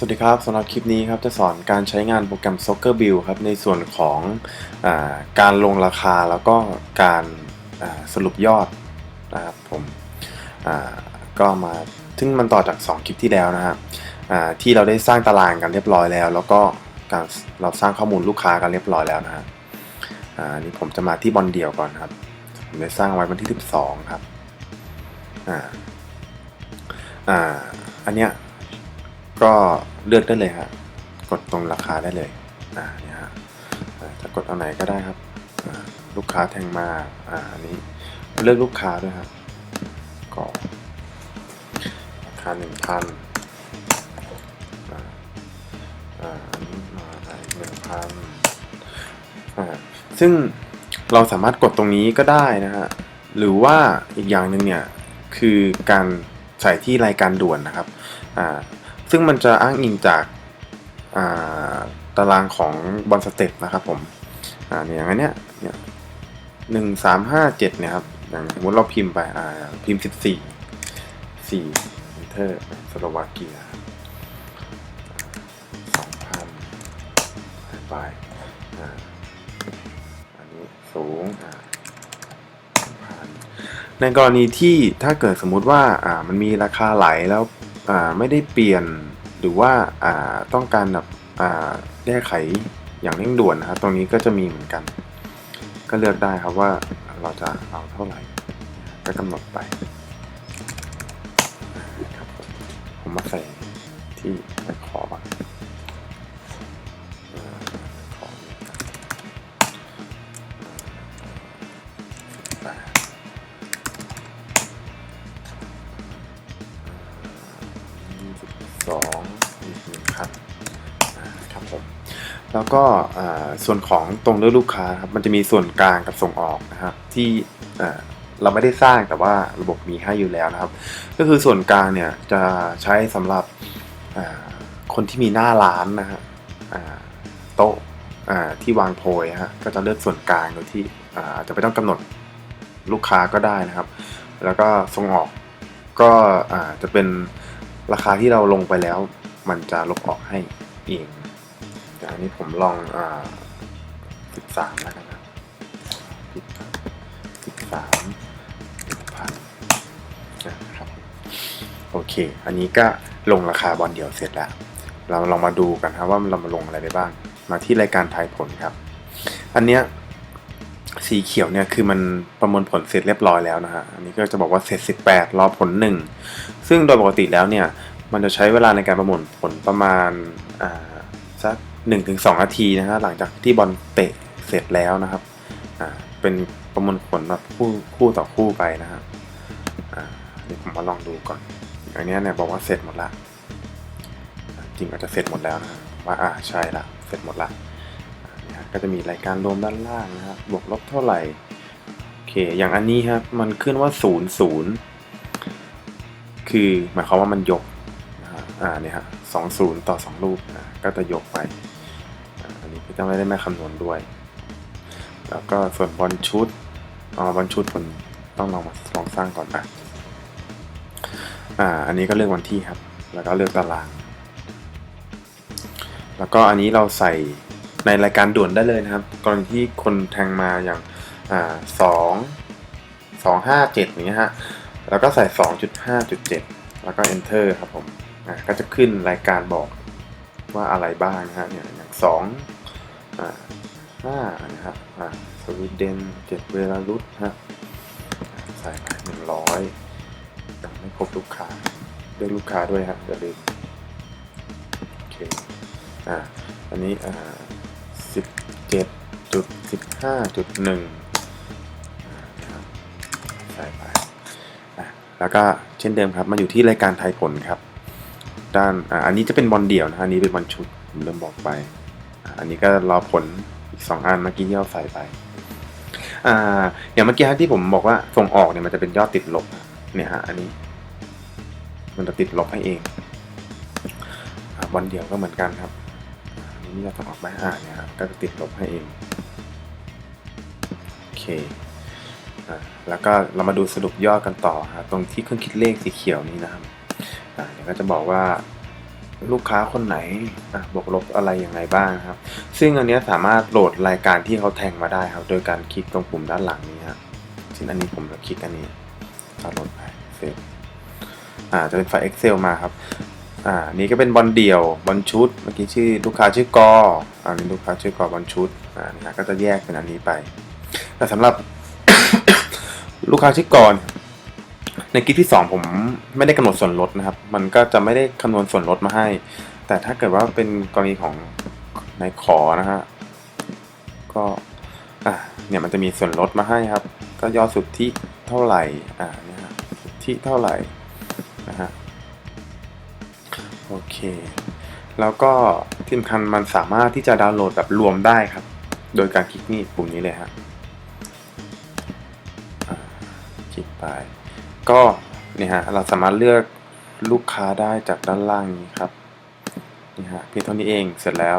สวัสดีครับสำหรับคลิปนี้ครับจะสอนการใช้งานโปรแกรม Soccer Bill ครับในส่วนของอาการลงราคาแล้วก็การาสรุปยอดนะครับผมก็มาซึ่งมันต่อจาก 2 คลิปที่แล้วนะครับที่เราได้สร้างตารางกันเรียบร้อยแล้ว แล้วก็การเราสร้างข้อมูลลูกค้ากันเรียบร้อยแล้วนะฮะอันนี้ผมจะมาที่บอลเดียวก่อนครับผมได้สร้างไว้วันที่ 12 ครับอ่าอ่าอันเนี้ย ก็เลือกได้เลยฮะกดตรงราคาได้เลยอ่าเนี่ฮะอ่าจะกดเอาไหนก็ได้ครับ ลูกค้าแทงมาอ่าอันนี้เลือกลูกค้าด้วยครับก็ราคาหนึ่งพันอ่าอันนี้มาหนึ่งพันอ่าซึ่งเราสามารถกดตรงนี้ก็ได้นะฮะหรือว่าอีกอย่างหนึ่งเนี่ยคือการใส่ที่รายการด่วนนะครับอ่า ซึ่งมันจะอ้างอิงจากาตารางของบอลสเต็ปนะครับผมอ่าเนี่ยอย่างนเนี้ยเนี่ยหนึ่งสามห้าเจ็ดเนี่ยครับอย่างสมมติเราพิมพ์ไปอ่าพิมพ์สิบสี่สี่เทอร์สโลวาเกียสองพันไปอันนี้สูงอ่าในกรณีที่ถ้าเกิดสมมุติว่าอ่ามันมีราคาไหลแล้ว ไม่ได้เปลี่ยนหรือว่าต้องการแบบแก้ไขอย่างเร่งด่วนนะครับตรงนี้ก็จะมีเหมือนกัน ก็เลือกได้ครับว่าเราจะเอาเท่าไหร่ก็กำหนดไปครับผมมาใส่ที่ขอ แล้วก็ส่วนของตรงเลือกลูกค้าครับมันจะมีส่วนกลางกับส่งออกนะครับที่เราไม่ได้สร้างแต่ว่าระบบมีให้อยู่แล้วนะครับ ก็คือส่วนกลางเนี่ยจะใช้สำหรับคนที่มีหน้าร้านนะฮะโต๊ะที่วางโพยฮะก็จะเลือกส่วนกลางโดยที่อาจจะไม่ต้องกำหนดลูกค้าก็ได้นะครับ แล้วก็ส่งออกก็จะเป็นราคาที่เราลงไปแล้ว มันจะลบออกให้เอง อย่างนี้ผมลองอ่าสิบสามแล้วกันครับสิบสามพันนะครับโอเค อันนี้ก็ลงราคาบอลเดียวเสร็จแล้ว เราลองมาดูกันครับว่าเรามาลงอะไรได้บ้าง มาที่รายการทายผลครับ อันเนี้ยสีเขียวเนี่ยคือมันประมวลผลเสร็จเรียบร้อยแล้วนะฮะ อันนี้ก็จะบอกว่าเสร็จ 18 รอผล 1 ซึ่งโดยปกติแล้วเนี่ย มันจะใช้เวลาในการประมวลผลประมาณอ่าสัก 1-2นาทีนะฮะหลังจากที่บอลเตะเสร็จแล้วนะครับอ่าเป็นประมวลผลแบบคู่คู่ต่อคู่ไปนะครับอ่าเดี๋ยวผมมาลองดูก่อนอันนี้เนี่ยบอกว่าเสร็จหมดละจริงอาจจะเสร็จหมดแล้วนะว่าอ่าใช่ละเสร็จหมดละอ่าเนี่ยฮะก็จะมีรายการรวมด้านล่างนะครับบวกลบเท่าไหร่โอเคอย่างอันนี้ครับมันขึ้นว่า0 0คือหมายความว่ามันยกนะฮะอ่าเนี่ยฮะสองศูนย์ต่อสองลูกนะก็จะยกไป ก็จะไม่ได้แม่คำนวณด้วย แล้วก็ส่วนบอลชุดอ๋อบอลชุดผมต้องลองมาลองสร้างก่อนอะอ่า อันนี้ก็เลือกวันที่ครับ แล้วก็เลือกตาราง แล้วก็อันนี้เราใส่ในรายการด่วนได้เลยนะครับ กรณีที่คนแทงมาอย่างอ่าสองสองห้าเจ็ดอย่างเงี้ยฮะ แล้วก็ใส่2.5.7แล้วก็ enter ครับผม อะก็จะขึ้นรายการบอกว่าอะไรบ้างนะฮะเนี่ยอย่าง2อ่า 5นะครับอ่าสวีเดน7เวลารุสฮะใส่ไป100ยังไม่ครบลูกค้าเลือกลูกค้าด้วยฮะอย่าลืมโอเคอ่าอันนี้อ่า17.15.1นะครับห้าจุดหนึ่งใส่ไปแล้วก็เช่นเดิมครับมาอยู่ที่รายการไทยผลครับด้านอ่าอันนี้จะเป็นบอลเดี่ยวนะฮะอันนี้เป็นบอลชุดผมเริ่มบอกไป อันนี้ก็รอผลอีกสองอันเมื่อกี้ที่เราใส่ไปอ่าอย่างเมื่อกี้ที่ผมบอกว่าส่งออกเนี่ยมันจะเป็นยอดติดลบเนี่ยฮะอันนี้ มันจะติดลบให้เองอาบอลเดียวก็เหมือนกันครับนนี้ยอดส่งออกไหมอ่าเนี่ยครับก็จะติดลบให้เองโอเคอแล้วก็เรามาดูสรุปยอดกันต่อครับตรงที่เครื่องคิดเลขสีเขียวนี้นะครับเดี๋ยวก็จะบอกว่า ลูกค้าคนไหนบวกลบอะไรยังไงบ้างครับ ซึ่งอันนี้สามารถโหลดรายการที่เขาแทงมาได้ครับ โดยการคลิกตรงปุ่มด้านหลังนี้ครับเช่นอันนี้ผมจะคลิกอันนี้ดาวน์โหลดไปเสร็จอ่าจะเป็นไฟล์ Excel มาครับ อ่า นี่ก็เป็นบอลเดี่ยวบอลชุด เมื่อกี้ชื่อลูกค้าชื่อกออันนี้ลูกค้าชื่อกอบอลชุด อ่านี่ก็จะแยกเป็นอันนี้ไป แต่สำหรับ ลูกค้าชื่อกร ในกิจที่สองผมไม่ได้กำหนดส่วนลดนะครับ มันก็จะไม่ได้คำนวณส่วนลดมาให้ แต่ถ้าเกิดว่าเป็นกรณีของในขอนะฮะก็อ่าเนี่ยมันจะมีส่วนลดมาให้ครับ ก็ยอดสุดทธิเท่าไหร่อ่าเนี่ยฮะสุทธิเท่าไหร่นะฮะโอเค แล้วก็ที่สำคัญมันสามารถที่จะดาวน์โหลดแบบรวมได้ครับ โดยการคลิกนี่ปุ่มนี้เลยฮะคลิกไป ก็นี่ฮะเราสามารถเลือกลูกค้าได้จากด้านล่างนี้ครับนี่ฮะเพียงเท่านี้เองเสร็จแล้ว